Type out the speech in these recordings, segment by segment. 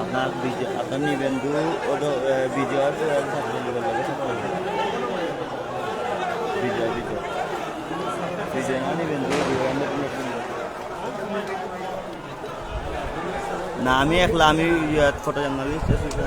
আপনার বিজয় আপনার নিবেন্দু ও বিজয় বিজয়। বিজয় বিজয় না নতুন না আমি একলা আমি ফটো জার্নালিস্ট অ্যাসোসিয়েশন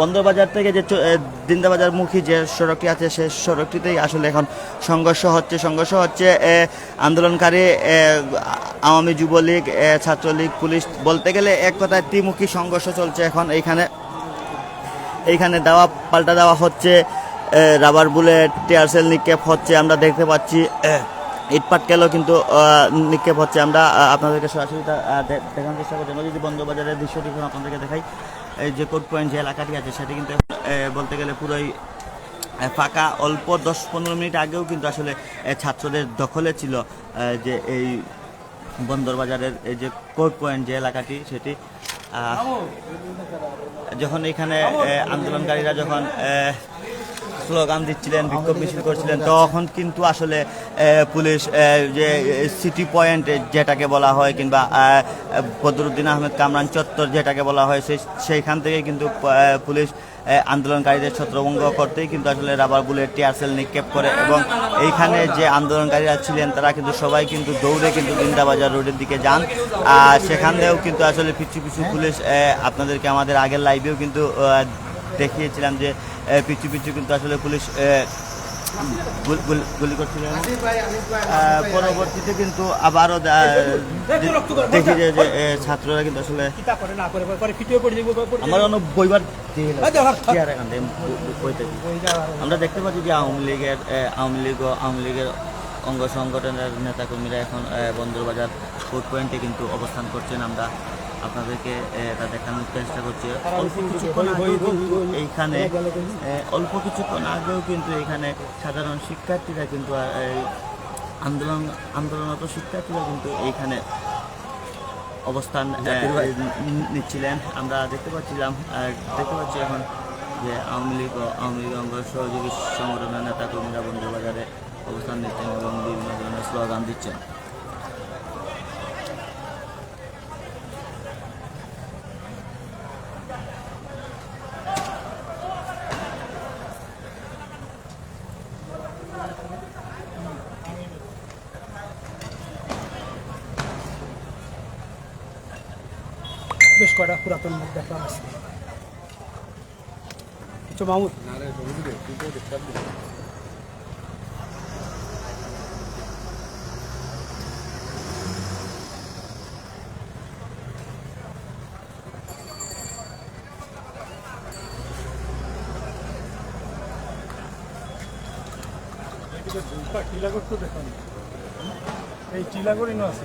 আহ, বন্দর বাজার থেকে যে চ- আহ, দিনদাবাজার মুখী যে সড়কটি আছে সে সড়কটিতেই আসলে এখন সংঘর্ষ হচ্ছে। সংঘর্ষ হচ্ছে আন্দোলনকারী আওয়ামী যুবলীগ ছাত্রলীগ পুলিশ বলতে গেলে এক কথায় ত্রিমুখী সংঘর্ষ চলছে এখন এইখানে এইখানে দেওয়া পাল্টা দেওয়া হচ্ছে রাবার বুলেট টিয়ারসেল নিক্ষেপ হচ্ছে আমরা দেখতে পাচ্ছি ইটপাট ইট পাটকেলও কিন্তু নিক্ষেপ হচ্ছে। আমরা আপনাদেরকে সরাসরি দেখানোর চেষ্টা করছি। যদি বন্দরবাজারের দৃশ্যটি আপনাদেরকে দেখাই যে কোর্ট পয়েন্ট যে এলাকাটি আছে, সেটি কিন্তু বলতে গেলে পুরোই ফাঁকা। অল্প দশ পনেরো মিনিট আগেও কিন্তু আসলে ছাত্রদের দখলে ছিল যে এই বন্দরবাজারের এই যে কোর্ট পয়েন্ট যে এলাকাটি, সেটি যখন এখানে আন্দোলনকারীরা যখন স্লোগান দিচ্ছিলেন বিক্ষোভ মিছিল করছিলেন তখন কিন্তু আসলে পুলিশ যে সিটি পয়েন্ট যেটাকে বলা হয় কিংবা বদরুদ্দিন আহমেদ কামরান চত্বর যেটাকে বলা হয় সেই সেইখান থেকে কিন্তু পুলিশ আন্দোলনকারীদের ছত্রভঙ্গ করতেই কিন্তু আসলে রাবার বুলেট টিয়ারসেল নিক্ষেপ করে এবং এইখানে যে আন্দোলনকারীরা ছিলেন তারা কিন্তু সবাই কিন্তু দৌড়ে কিন্তু বৃন্দাবাজার রোডের দিকে যান। আর সেখান থেকেও কিন্তু আসলে পিছু পিছু পুলিশ আপনাদেরকে আমাদের আগের লাইভেও কিন্তু দেখিয়েছিলাম যে পিছু পিছু কিন্তু আসলে পুলিশ গুল- করছিলেন পরবর্তীতে কিন্তু আবারও দেখি যে ছাত্ররা কিন্তু আসলে আমার অনেক বইবার। আমরা দেখতে পাচ্ছি যে আওয়ামী লীগের আওয়ামী লীগ ও আওয়ামী লীগের অঙ্গ সংগঠনের নেতাকর্মীরা এখন বন্দরবাজার ফুড পয়েন্টে কিন্তু অবস্থান করছেন। আমরা আপনাদেরকে এটা দেখানোর চেষ্টা করছি। অল্প কিছুক্ষণ আগেও কিন্তু এইখানে অল্প কিছুক্ষণ আগেও কিন্তু এখানে সাধারণ শিক্ষার্থীরা কিন্তু এই আন্দোলন আন্দোলনরত শিক্ষার্থীরা কিন্তু এইখানে অবস্থান নিচ্ছিলেন। আমরা দেখতে পাচ্ছিলাম দেখতে পাচ্ছি এখন যে আওয়ামী লীগ আওয়ামী লীগ অঙ্গ সহযোগী সংগঠনের নেতা কর্মীরা বন্দরবাজারে অবস্থান নিচ্ছেন এবং বিভিন্ন ধরনের স্লোগান দিচ্ছেন। বেশ কয়টা পুরাতন মুখ দেখলাম আছে। কিছু মামুদ টিলাগড় তো দেখান এই টিলাগড়ই নো আছে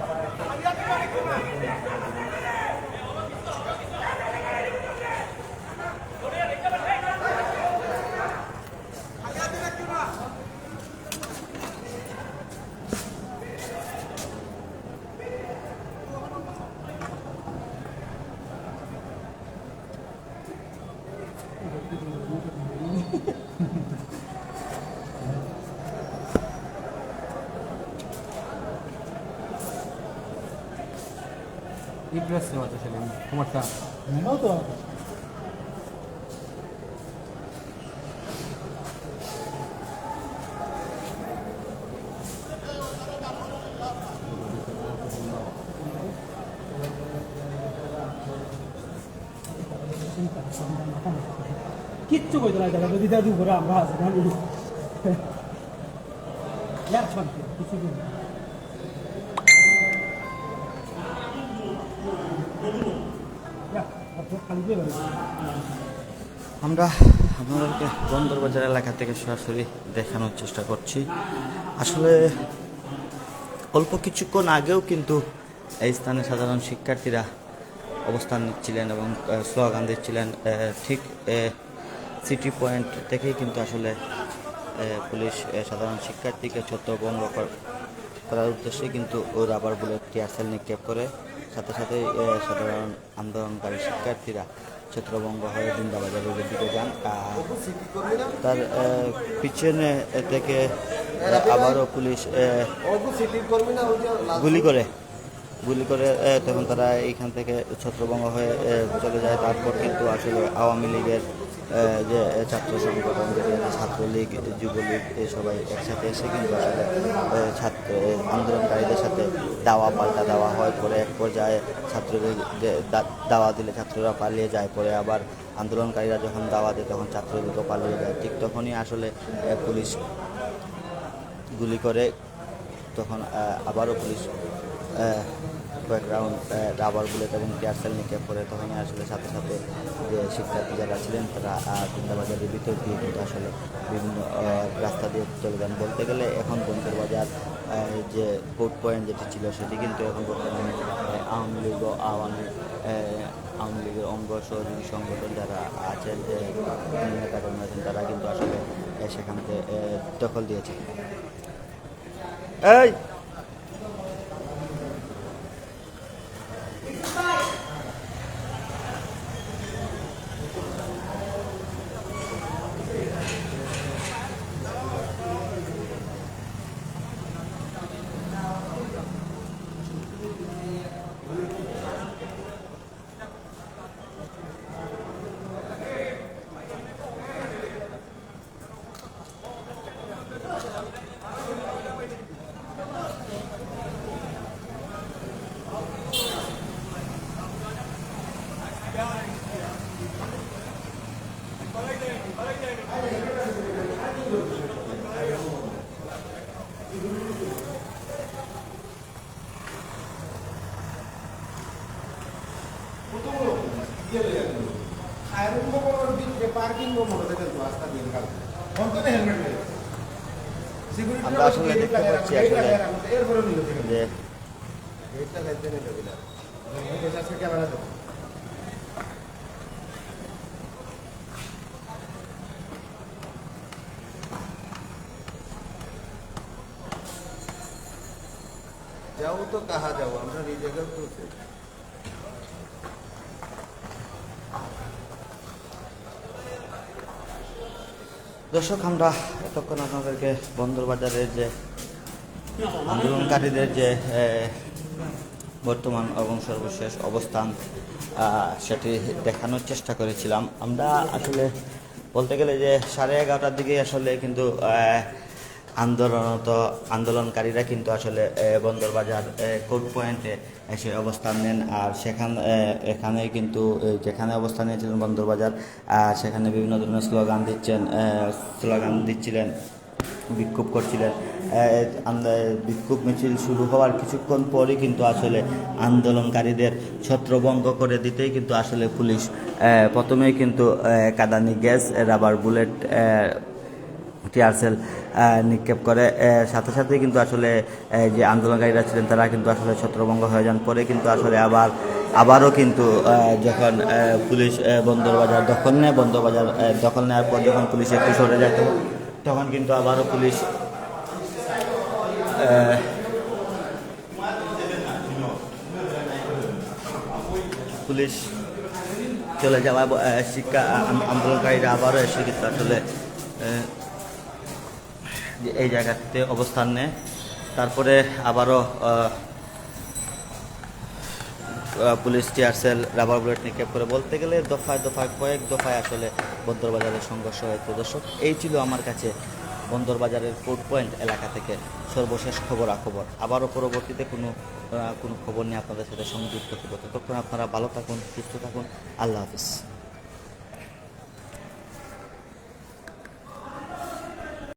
টিলাগড় সারার আর কিছু নাও তো কিচ্ছু কইতো না দাদা, যদি দাদু ঘোরা, আমরা আছে ছন্তি কিছু আমরা আপনাদেরকে বন্দরবাজার এলাকা থেকে সরাসরি দেখানোর চেষ্টা করছি। আসলে অল্প কিছুক্ষণ আগেও কিন্তু এই স্থানে সাধারণ শিক্ষার্থীরা অবস্থান নিচ্ছিলেন এবং স্লোগান দিচ্ছিলেন ঠিক সিটি পয়েন্ট থেকেই কিন্তু আসলে পুলিশ সাধারণ শিক্ষার্থীকে ছত্রভঙ্গ কর- করার উদ্দেশ্যে কিন্তু রাবার বুলেট টিয়ারসেল নিক্ষেপ করে সাথে সাথে সাধারণ আন্দোলনকারী শিক্ষার্থীরা ছত্রভঙ্গ হয়ে বৃন্দাবাজারের দিকে যান। তার পিছনে থেকে আবারও পুলিশ গুলি করে গুলি করে তখন তারা এইখান থেকে ছত্রভঙ্গ হয়ে চলে যায়। তারপর কিন্তু আসলে আওয়ামী লীগের যে ছাত্র সংগঠন যেটি ছাত্রলীগ, যুবলীগ সবাই একসাথে এসে কিন্তু আসলে ছাত্র আন্দোলনকারীদের সাথে দাওয়া পাল্টা দেওয়া হয়, পরে এক পর্যায়ে দা- দাওয়া দিলে ছাত্ররা পালিয়ে যায়, পরে আবার আন্দোলনকারীরা যখন দাওয়া দেয়, তখন ছাত্রলীগও পালিয়ে যায়। ঠিক তখনই আসলে পুলিশ গুলি করে, তখন আবারও পুলিশ কয়েক রাউন্ড রাবার বুলেট এবং টিয়ারসেল নিক্ষেপ করে তখনই আসলে সাথে সাথে যে শিক্ষার্থী যারা ছিলেন তারা আহ, বৃন্দাবাজারের ভিতর দিয়ে কিন্তু আসলে বিভিন্ন রাস্তা দিয়ে চলে যান। বলতে গেলে এখন বন্দর বাজার যে কোর্ট পয়েন্ট যেটি ছিল সেটি কিন্তু এখন বর্তমানে আওয়ামী লীগ আওয়ামী আওয়ামী লীগের অঙ্গ সহযোগী সংগঠন যারা আছেন যে নেতাকর্মী আছেন তারা কিন্তু আসলে আহ, সেখান থেকে আহ, দখল দিয়েছে এই আমরা আসলে দেখতে পাচ্ছি আসলে যে যাও তো কাহা যাও আমরা নিজেকে তো দর্শক, আমরা এতক্ষণ আপনাদেরকে বন্দরবাজারের যে আন্দোলনকারীদের যে বর্তমান এবং সর্বশেষ অবস্থান সেটি দেখানোর চেষ্টা করেছিলাম। আমরা আসলে বলতে গেলে যে সাড়ে এগারোটার দিকে আসলে কিন্তু আন্দোলনত আন্দোলনকারীরা কিন্তু আসলে বন্দরবাজার কোর্ট পয়েন্টে এসে অবস্থান নেন। আর সেখান এখানে কিন্তু যেখানে অবস্থান নিয়েছিলেন বন্দরবাজার আহ, সেখানে বিভিন্ন ধরনের স্লোগান দিচ্ছেন স্লোগান দিচ্ছিলেন বিক্ষোভ করছিলেন। বিক্ষোভ মিছিল শুরু হওয়ার কিছুক্ষণ পরই কিন্তু আসলে আন্দোলনকারীদের ছত্রভঙ্গ করে দিতেই কিন্তু আসলে পুলিশ প্রথমেই কিন্তু কাদানি gas rubber bullet tear shell নিক্ষেপ করে। সাথে সাথে কিন্তু আসলে যে আন্দোলনকারীরা ছিলেন তারা কিন্তু আসলে ছত্রভঙ্গ হয়ে যান। পরে কিন্তু আসলে আবার, আবারও কিন্তু যখন পুলিশ বন্দরবাজার দখল নেয়, বন্দরবাজার দখল নেওয়ার পর যখন পুলিশ একটু সরে যায়, তখন- কিন্তু আবারও পুলিশ পুলিশ চলে যাওয়া শিক্ষা আন্দোলনকারীরা আবারও এসে কিন্তু আসলে এই জায়গাতে অবস্থান নেয়। তারপরে আবারও পুলিশ টিয়ারসেল রাবার বুলেট নিক্ষেপ করে। বলতে গেলে দফায় দফায়, কয়েক দফায় আসলে বন্দরবাজারের সংঘর্ষ হয়েছে দর্শক। এই ছিল আমার কাছে বন্দরবাজারের কোর্ট পয়েন্ট এলাকা থেকে সর্বশেষ খবর খবরাখবর। আবারও পরবর্তীতে কোনো কোনো খবর নিয়ে আপনাদের সাথে সংযুক্ত হব। ততক্ষণ আপনারা ভালো থাকুন, সুস্থ থাকুন। আল্লাহ হাফিজ।